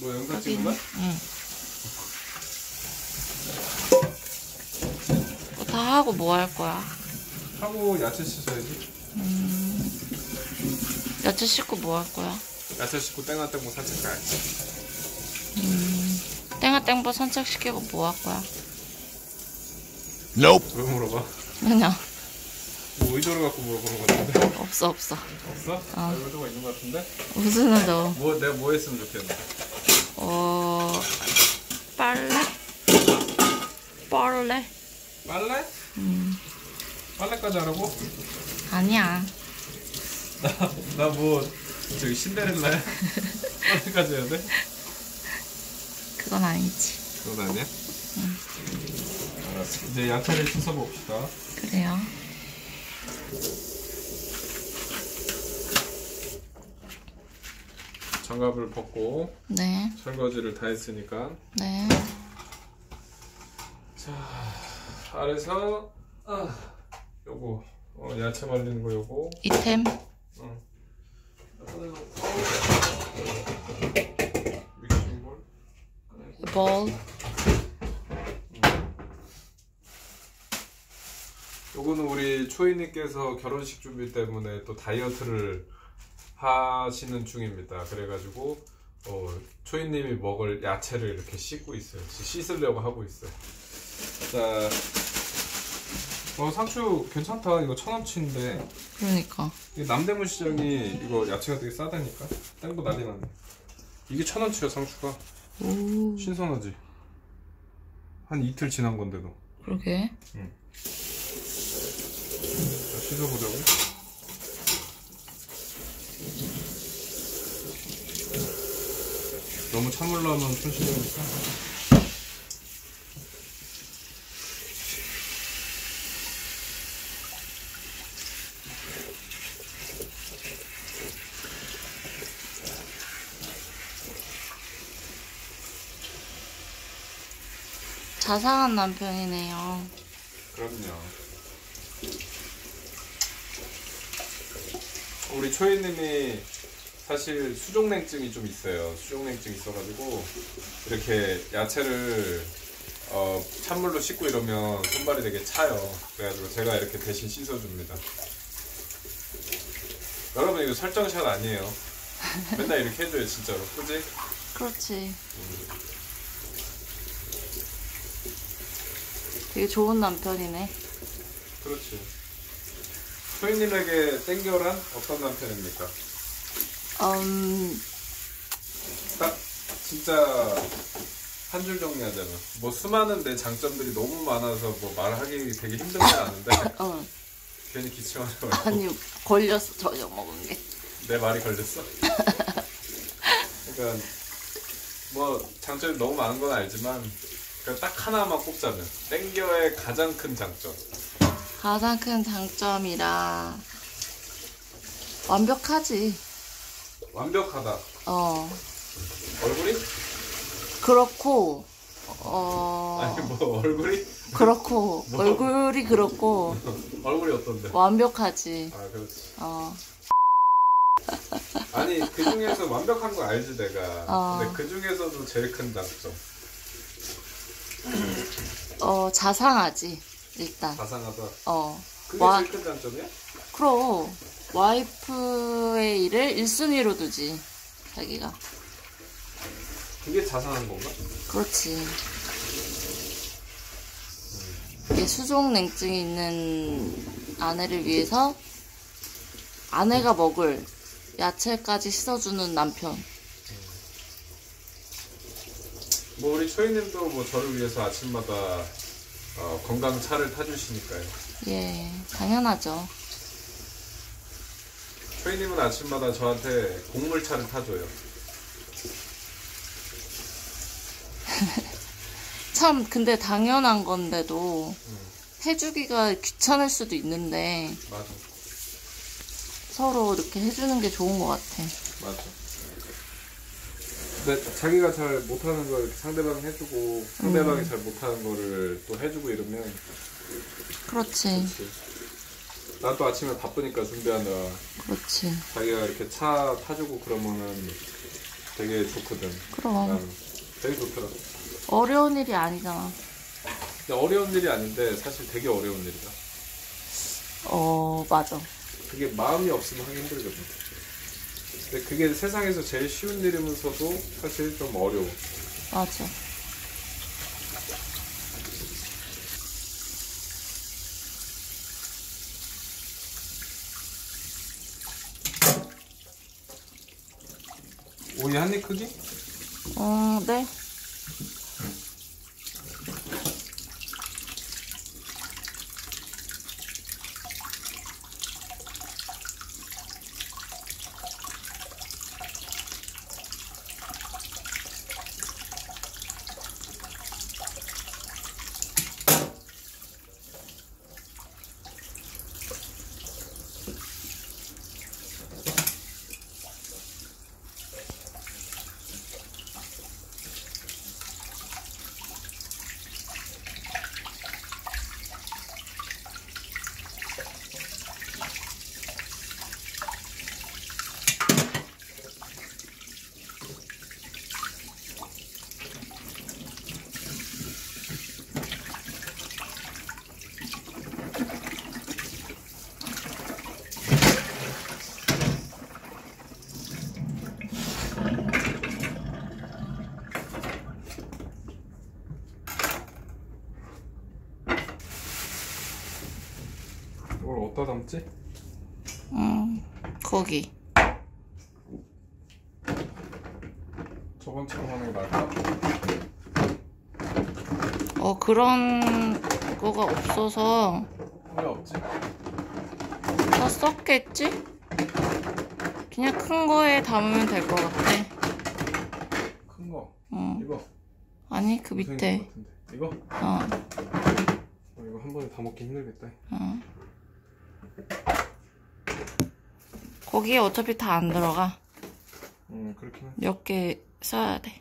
뭐 영상 여기 찍는 거야? 응. 뭐 다 하고 뭐 할 거야? 하고 야채 씻어야지. 야채 씻고 뭐 할 거야? 야채 씻고 땡아땡뭐 산책 가야지. 땡아땡보 산책 시키고 뭐 할 거야? 왜 물어봐? 그냥 뭐 의도를 갖고 물어보는 건데. 없어 없어 없어? 아, 의도가 있는 것 같은데? 무슨 의도? 뭐 내가 뭐 했으면 좋겠는데? 어 빨래? 빨래? 빨래? 음 빨래까지 하라고? 아니야 나뭐 저기 신데렐라야? 빨래까지 해야 돼? 그건 아니지 그건 아니야? 알았어. 이제 야채를 씻어봅시다. 그래요 장갑을 벗고 네. 설거지를 다 했으니까. 네. 자 아래서 아 요거. 어, 야채 말리는 거 요거. 이템. 어. 볼. 요거는 우리 초이님께서 결혼식 준비 때문에 또 다이어트를 하시는 중입니다. 그래가지고 어, 초이님이 먹을 야채를 이렇게 씻고 있어요. 씻으려고 하고 있어요. 자, 어 상추 괜찮다. 이거 천 원치인데 그러니까 이 남대문 시장이 이거 야채가 되게 싸다니까. 땡도 난리 났네. 이게 천 원치야 상추가. 오 신선하지. 한 이틀 지난 건데도. 그러게 자, 씻어보자고. 너무 찬물로 하면 손실이니까. 자상한 남편이네요 그럼요. 우리 초이님이 사실 수족냉증이 좀 있어요. 수족냉증 있어가지고 이렇게 야채를 어, 찬물로 씻고 이러면 손발이 되게 차요. 그래가지고 제가 이렇게 대신 씻어줍니다. 여러분 이거 설정샷 아니에요. 맨날 이렇게 해줘요 진짜로. 그지? 그렇지 되게 좋은 남편이네 그렇지. 초이님에게 땡겨란 어떤 남편입니까? 음 딱 진짜 한 줄 정리하자면. 뭐 수많은 내 장점들이 너무 많아서 뭐 말하기 되게 힘들지 않은데. 어. 괜히 기침하지 말고. 아니 걸렸어 저녁 먹은 게. 내 말이 걸렸어? 그러니까 뭐 장점이 너무 많은 건 알지만 그러니까 딱 하나만 꼽자면 땡겨의 가장 큰 장점. 가장 큰 장점이라 완벽하지 완벽하다. 어. 얼굴이? 그렇고 어. 아니 뭐 얼굴이? 그렇고 뭐? 얼굴이 그렇고. 얼굴이 어떤데? 완벽하지. 아 그렇지. 어. 아니 그 중에서 완벽한 거 알지 내가? 어. 근데 그 중에서도 제일 큰 장점. 어, 자상하지 일단. 자상하다? 어. 그게 와. 제일 큰 장점이야? 그럼 와이프의 일을 1순위로 두지 자기가 그게 자상한 건가? 그렇지 이게 수족 냉증이 있는 아내를 위해서 아내가 먹을 야채까지 씻어주는 남편 뭐 우리 초이님도 뭐 저를 위해서 아침마다 어, 건강 차를 타주시니까요. 예 당연하죠 초이님은 아침마다 저한테 곡물차를 타줘요. 참 근데 당연한 건데도 해주기가 귀찮을 수도 있는데 맞아, 서로 이렇게 해주는 게 좋은 것 같아 맞아. 근데 자기가 잘 못하는 걸 상대방이 해주고 상대방이 잘 못하는 거를 또 해주고 이러면 그렇지. 난 또 아침에 바쁘니까 준비하느라 그렇지. 자기가 이렇게 차 타주고 그러면은 되게 좋거든. 그럼. 난 되게 좋더라. 어려운 일이 아니잖아. 근데 어려운 일이 아닌데 사실 되게 어려운 일이다. 어, 맞아. 그게 마음이 없으면 하기 힘들거든. 근데 그게 세상에서 제일 쉬운 일이면서도 사실 좀 어려워. 맞아. 크기? 어, 네. 이걸 어디다 담지? 음, 거기. 저번처럼 하는 게 나을까? 어, 그런 거가 없어서 왜 없지? 다 썼겠지? 그냥 큰 거에 담으면 될 것 같아. 큰 거. 응. 이거. 아니, 그 밑에. 거. 이거? 어, 어, 이거 한 번에 다 먹기 힘들겠다. 어. 거기에 어차피 다 안 들어가. 음, 그렇긴 해. 몇개 써야 돼.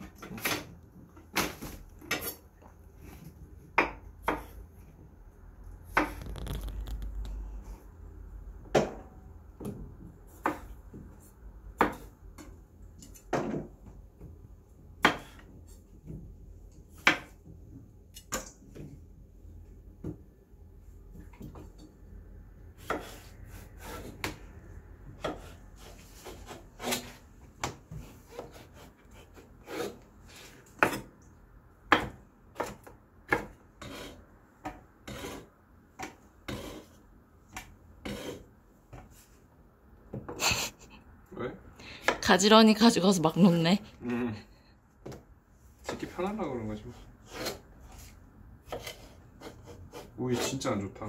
왜? 가지런히 가져가서 막 놓네. 음. 찍기 편하려고 그런 거지 뭐. 오이 진짜 안 좋다.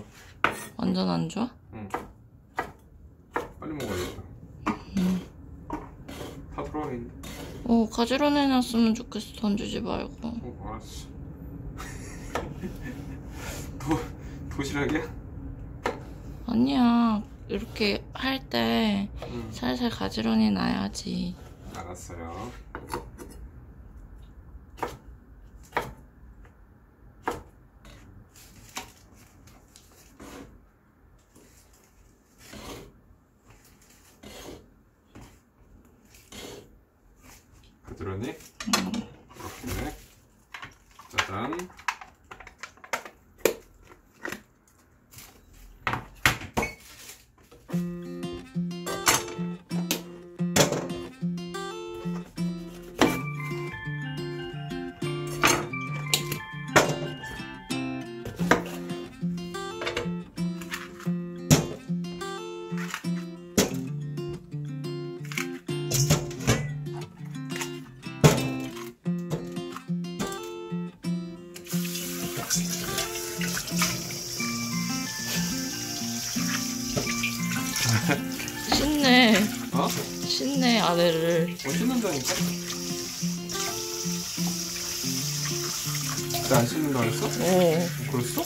완전 안 좋아? 응. 빨리 먹어야겠다. 다 들어가 있네. 어, 가지런히 해놨으면 좋겠어. 던지지 말고. 어, 알았어. 도, 도시락이야? 아니야. 이렇게 할때 응. 살살 가지런히 놔야지. 알았어요. 부드러니? 이 아내를. 뭐 씻는다니까? 그때 안 씻는다 그랬어? 어. 그랬어?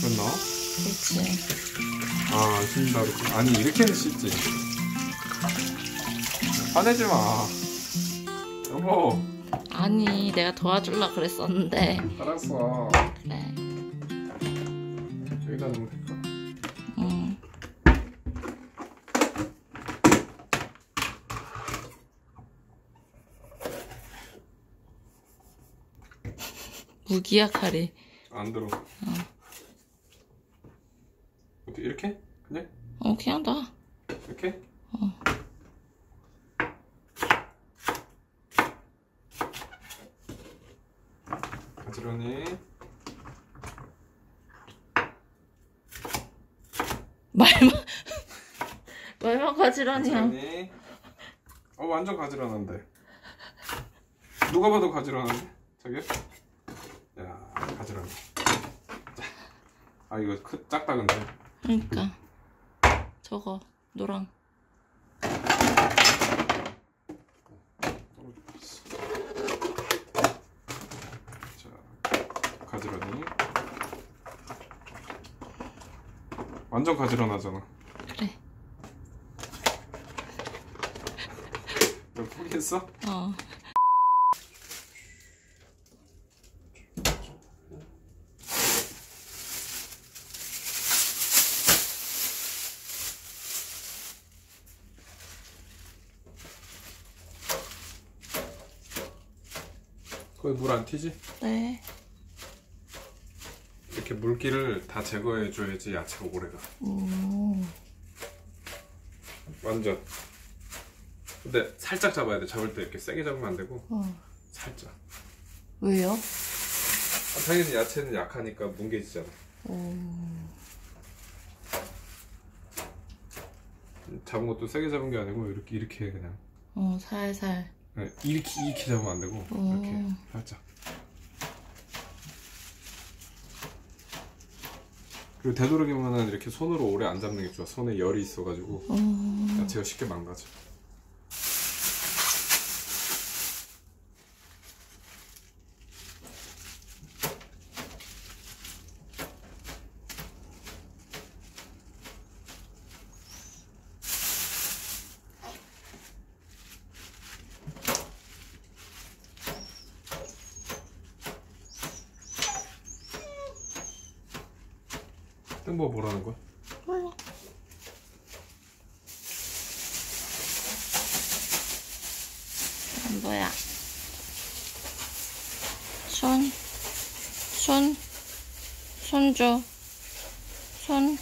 그랬나? 그렇지. 아아 씻는다 그랬지 아니 이렇게는 씻지 화내지 마 여보 아니 내가 도와줄라 그랬었는데 알았어 칼이. 안 들어. 어떻게 이렇게? 그냥? 어 그냥 놔. 이렇게? 가지런히. 말만. 말만 가지런히야 가지런히. 어 완전 가지런한데. 누가 봐도 가지런한데? 저기 야 가지런히. 자. 아 이거 크, 작다 근데. 그러니까. 저거 노랑. 자 가지런히. 완전 가지런하잖아. 그래. 너 포기했어? 어 거기 물안 튀지? 네. 이렇게 물기를 다 제거해 줘야지 야채가 오래가 음. 완전 근데 살짝 잡아야 돼 잡을 때 이렇게 세게 잡으면 안 되고 어. 살짝 왜요? 아, 당연히 야채는 약하니까 뭉개지잖아 음. 잡은 것도 세게 잡은 게 아니고 이렇게 이렇게 그냥 어 살살 네, 이렇게 이렇게 잡으면 안 되고 어. 이렇게 살짝 그리고 되도록이면은 이렇게 손으로 오래 안 잡는 게 좋아 손에 열이 있어가지고 어. 야채가 쉽게 망가져 뜬거 뭐라는 거야? 몰라. 이건 뭐야? 손, 손, 손 줘, 손,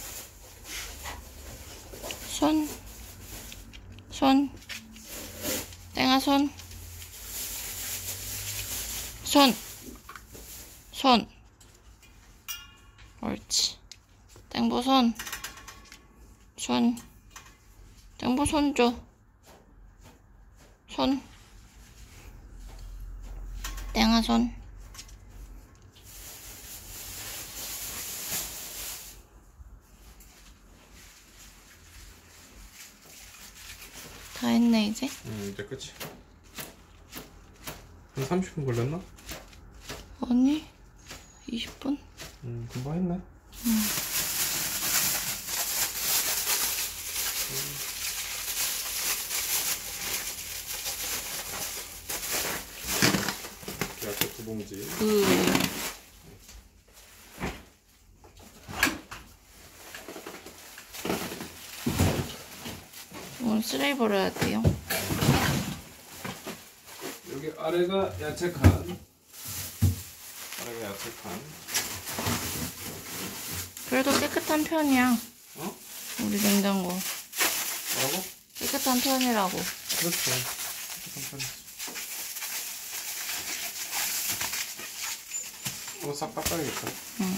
손, 손, 땡아 손, 손, 손, 옳지. 땡보 손, 손, 땡보 손 줘. 손, 땡아 손. 다 했네 이제. 음 이제 끝이 한 30분 걸렸나? 아니, 20분? 음 금방 했네 야채 두 봉지 그 오늘 쓰레기 버려야 돼요. 여기 아래가 야채 칸 아래가 야채 칸 그래도 깨끗한 편이야. 어? 우리 냉장고. 뭐라고? 깨끗한 편이라고. 그렇죠 잠깐 이거 싹 닦아야겠다 응.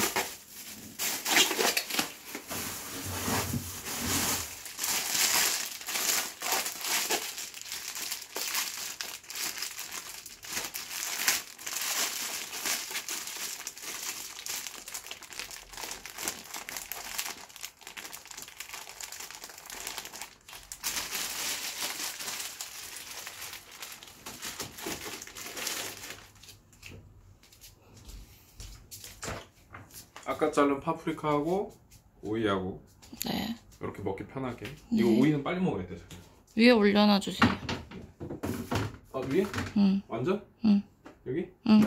아까 자른 파프리카하고 오이하고 네. 그렇게 먹기 편하게. 이거 네. 오이는 빨리 먹어야 돼. 저기. 위에 올려놔 주세요. 아 위에? 응, 완전? 응. 여기? 응.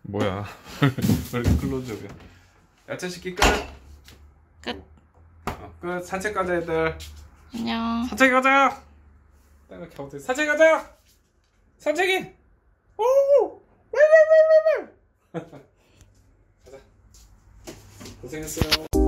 뭐야? 왜 이렇게 클로즈업이야? 야채. 끝. 어, 끝. 산책 가자 애들. 안녕. 산책 가자. 내가 겨우들 산책 가자. 산책이. 오. 왜왜왜왜 왜. 가자. 고생했어요.